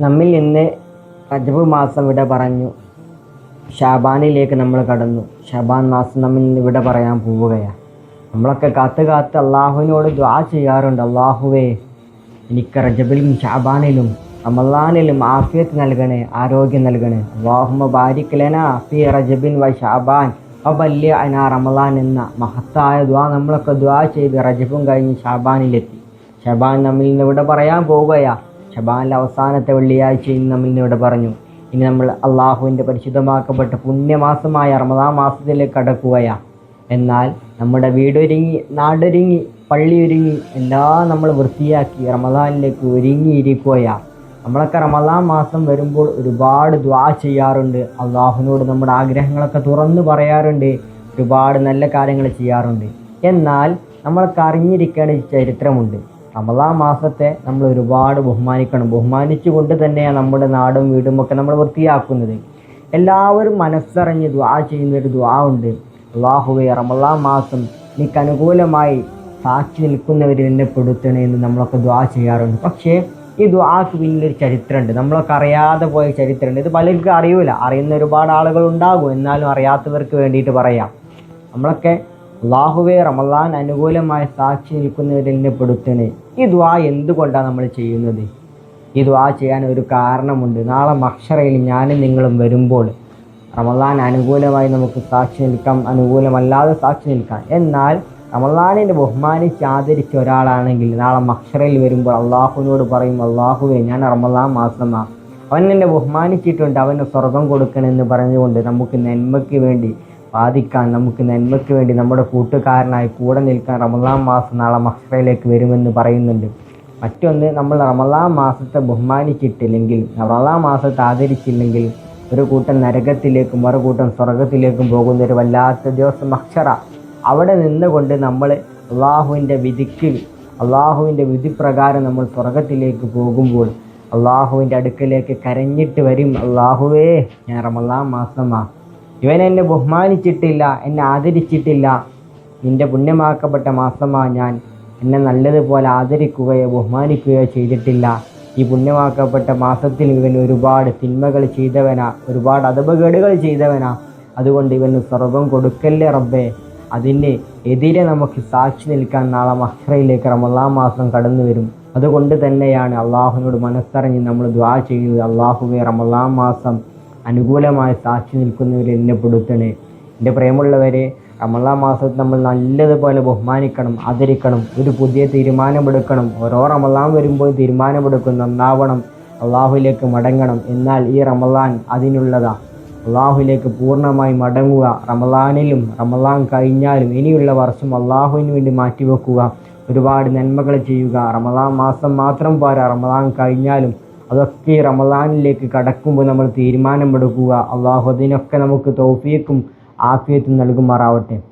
നമ്മിൽ നിന്ന് റജബ് മാസം ഇവിടെ പറഞ്ഞു. ഷാബാനിലേക്ക് നമ്മൾ കടന്നു. ഷാബാൻ മാസം നമ്മിൽ നിന്ന് ഇവിടെ പറയാൻ പോവുകയാണ് നമ്മളൊക്കെ കാത്ത് കാത്ത് അള്ളാഹുവിനോട് ദ്വാ ചെയ്യാറുണ്ട്. അള്ളാഹുവേ എനിക്ക് റജബിലും ഷാബാനിലും റമലാനിലും ആഫിയത്ത് നൽകണേ ആരോഗ്യം നൽകണേ. അള്ളാഹുമ ബാരിക്കലന ഫി റജബിൻ വ ഷാബാൻ വല്യ അന റമലാൻ എന്ന മഹത്തായ ദ്വാ നമ്മളൊക്കെ ദ്വാ ചെയ്ത് റജബും കഴിഞ്ഞ് ഷാബാനിലെത്തി. ഷബാൻ നമ്മിൽ നിന്ന് ഇവിടെ പറയാൻ പോവുകയാ. ഷബാനിലെ അവസാനത്തെ വെള്ളിയാഴ്ചയും നമ്മൾ ഇന്നിവിടെ പറഞ്ഞു. ഇനി നമ്മൾ അള്ളാഹുവിന്റെ പരിശുദ്ധമാക്കപ്പെട്ട പുണ്യമാസമായ റമദാൻ മാസത്തിലേക്ക് കടക്കുകയാ. എന്നാൽ നമ്മുടെ വീടൊരുങ്ങി നാടൊരുങ്ങി പള്ളി ഒരുങ്ങി എല്ലാം നമ്മൾ വൃത്തിയാക്കി റമദാനിലേക്ക് ഒരുങ്ങിയിരിക്കുകയാ. നമ്മളൊക്കെ റമദാൻ മാസം വരുമ്പോൾ ഒരുപാട് ദ്വാ ചെയ്യാറുണ്ട്. അള്ളാഹുവിനോട് നമ്മുടെ ആഗ്രഹങ്ങളൊക്കെ തുറന്നു പറയാറുണ്ട്. ഒരുപാട് നല്ല കാര്യങ്ങൾ ചെയ്യാറുണ്ട്. എന്നാൽ നമ്മൾക്ക് അറിഞ്ഞിരിക്കേണ്ട ചരിത്രമുണ്ട്. റമദാൻ മാസത്തെ നമ്മൾ ഒരുപാട് ബഹുമാനിക്കണം. ബഹുമാനിച്ചുകൊണ്ട് തന്നെയാണ് നമ്മുടെ നാടും വീടും ഒക്കെ നമ്മൾ വൃത്തിയാക്കുന്നത്. എല്ലാവരും മനസ്സറിഞ്ഞ് ദ്വാ ചെയ്യുന്നൊരു ദ്വാ ഉണ്ട്. അള്ളാഹുവെ റമദാൻ മാസം നിനക്ക് അനുകൂലമായി സാക്ഷി നിൽക്കുന്നവരിൽ എന്നെ പെടുത്തണേ എന്ന് നമ്മളൊക്കെ ദ്വാ ചെയ്യാറുണ്ട്. പക്ഷേ ഈ ദ്വാക്ക് പിന്നിലൊരു ചരിത്രമുണ്ട്. നമ്മളൊക്കെ അറിയാതെ പോയ ചരിത്രമുണ്ട്. ഇത് പലർക്കും അറിയൂല. അറിയുന്ന ഒരുപാട് ആളുകൾ ഉണ്ടാകും. എന്നാലും അറിയാത്തവർക്ക് വേണ്ടിയിട്ട് പറയാം. നമ്മളൊക്കെ അള്ളാഹുവെ റമദാൻ അനുകൂലമായ സാക്ഷി നിൽക്കുന്നവരിൽ നിന്ന് പെടുത്തണേ. ഈ ദ്വാ എന്തുകൊണ്ടാണ് നമ്മൾ ചെയ്യുന്നത്? ഈ ദ്വാ ചെയ്യാൻ ഒരു കാരണമുണ്ട്. നാളെ മക്ഷറയിൽ ഞാനും നിങ്ങളും വരുമ്പോൾ റമദാൻ അനുകൂലമായി നമുക്ക് സാക്ഷി നിൽക്കാം അനുകൂലമല്ലാതെ സാക്ഷി നിൽക്കാം. എന്നാൽ റമദാനിനെ ബഹുമാനിച്ച് ആദരിച്ച ഒരാളാണെങ്കിൽ നാളെ മക്ഷറയിൽ വരുമ്പോൾ അള്ളാഹുവിനോട് പറയും അള്ളാഹുവെ ഞാൻ റമദാൻ മാസമാണ് അവൻ എന്നെ ബഹുമാനിച്ചിട്ടുണ്ട് അവന് സ്വർഗം കൊടുക്കണമെന്ന് പറഞ്ഞുകൊണ്ട് നമുക്ക് നന്മയ്ക്ക് വേണ്ടി ബാധിക്കാൻ നമുക്ക് നന്മയ്ക്ക് വേണ്ടി നമ്മുടെ കൂട്ടുകാരനായി കൂടെ നിൽക്കാൻ റമദാൻ മാസം നാളെ മഹ്റയിലേക്ക് വരുമെന്ന് പറയുന്നുണ്ട്. മറ്റൊന്ന് നമ്മൾ റമദാൻ മാസത്തെ ബഹുമാനിച്ചിട്ടില്ലെങ്കിൽ റമദാൻ മാസത്തെ ആദരിച്ചില്ലെങ്കിൽ ഒരു കൂട്ടം നരകത്തിലേക്കും ഒരു കൂട്ടം സ്വർഗത്തിലേക്കും പോകുന്ന ഒരു വല്ലാത്ത ദിവസം അക്ഷറ അവിടെ നിന്നുകൊണ്ട് നമ്മൾ അള്ളാഹുവിന്റെ വിധിക്ക് അള്ളാഹുവിന്റെ വിധിപ്രകാരം നമ്മൾ സ്വർഗത്തിലേക്ക് പോകുമ്പോൾ അള്ളാഹുവിന്റെ അടുക്കലേക്ക് കരഞ്ഞിട്ട് വരും അള്ളാഹുവേ ഞാൻ റമദാൻ മാസമാ ഇവൻ എന്നെ ബഹുമാനിച്ചിട്ടില്ല എന്നെ ആദരിച്ചിട്ടില്ല. നിന്റെ പുണ്യമാക്കപ്പെട്ട മാസമാ ഞാൻ എന്നെ നല്ലതുപോലെ ആദരിക്കുകയോ ബഹുമാനിക്കുകയോ ചെയ്തിട്ടില്ല. ഈ പുണ്യമാക്കപ്പെട്ട മാസത്തിൽ ഇവൻ ഒരുപാട് തിന്മകൾ ചെയ്തവനാ ഒരുപാട് അതപകേടുകൾ ചെയ്തവനാ. അതുകൊണ്ട് ഇവന് സ്വർഗം കൊടുക്കല്ലേ റബ്ബേ. അതിന് എതിരെ നമുക്ക് സാക്ഷി നിൽക്കാൻ നാളെ മഹ്റയിലേക്ക് റമല്ലാ മാസം കടന്നു വരും. അതുകൊണ്ട് തന്നെയാണ് അള്ളാഹുവിനോട് മനസ്സറിഞ്ഞ് നമ്മൾ ദ്വാ ചെയ്യുന്നത്. അള്ളാഹുവെ റമല്ലാ മാസം അനുകൂലമായി സാക്ഷി നിൽക്കുന്നവരെ എന്നെ പെടുത്തണേ. എന്റെ പ്രേമുള്ളവരെ റമദാൻ മാസത്തിൽ നമ്മൾ നല്ലതുപോലെ ബഹുമാനിക്കണം ആദരിക്കണം ഒരു പുതിയ തീരുമാനമെടുക്കണം. ഓരോ റമദാൻ വരുമ്പോൾ തീരുമാനമെടുക്കും. നന്നാവണം അള്ളാഹുലേക്ക് മടങ്ങണം. എന്നാൽ ഈ റമള്ളാൻ അതിനുള്ളതാ. അള്ളാഹുലേക്ക് പൂർണമായി മടങ്ങുക. റമളാനിലും റമളാൻ കഴിഞ്ഞാലും ഇനിയുള്ള വർഷം അള്ളാഹുവിന് വേണ്ടി മാറ്റിവെക്കുക. ഒരുപാട് നന്മകൾ ചെയ്യുക. റമളാൻ മാസം മാത്രം പോരാ. റമളാൻ കഴിഞ്ഞാലും അതൊക്കെ റമദാനിലേക്ക് കടക്കുമ്പോൾ നമ്മൾ തീരുമാനമെടുക്കുക. അള്ളാഹു അതിനൊക്കെ നമുക്ക് തൗഫീക്കും ആഫിയത്തും നൽകുമാറാവട്ടെ.